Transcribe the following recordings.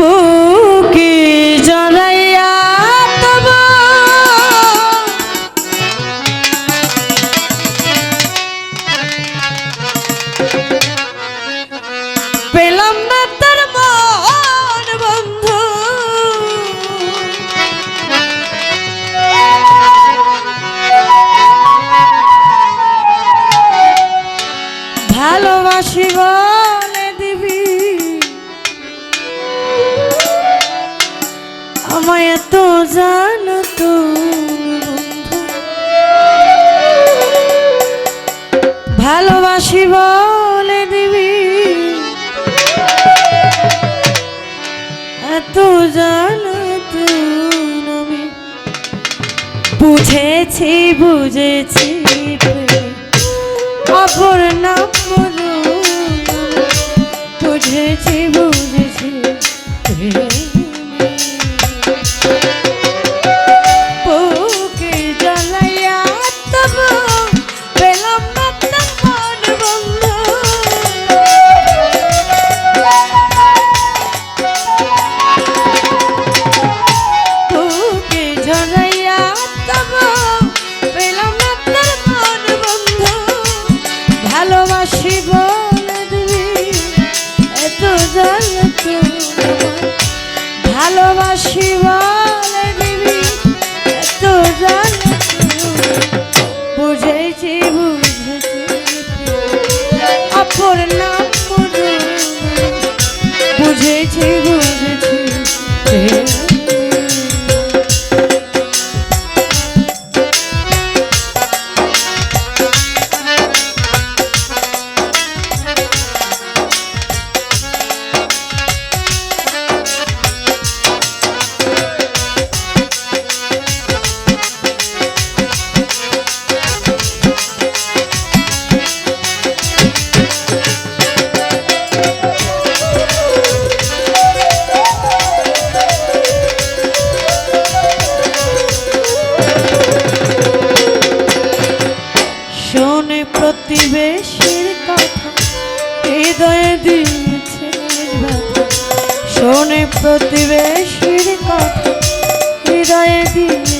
ফুকি জড়াইয়া তব। পেলাম না এত জান তো ভালোবাসি বলে দিবি। এত জানো আমি। বুঝেছি বুঝেছি অপর নাম বুঝেছি বুঝেছি ভালোবাসি বলে দিবি এত জানো বুঝেছি বুঝেছি। বুঝেছি বুঝেছি। মনে প্রতিবেশীর কথা হৃদয়ে দিয়ে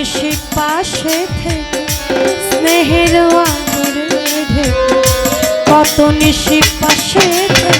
বেশি পাশে থেকে স্নেহের আদর কত নিশি পাশে থেকে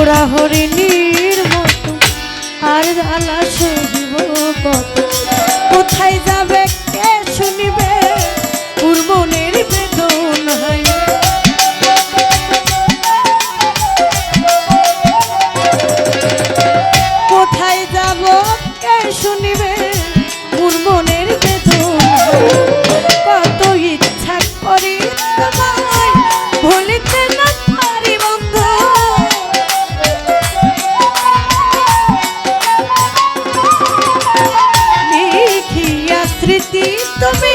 পোড়া হরিণীর মতো। আর জ্বালা সহিব কত? কোথায় যাবে? কে শুনিবে? উর্মনের বেদন হয়। কোথায় যাব? কে শুনিবে? tú me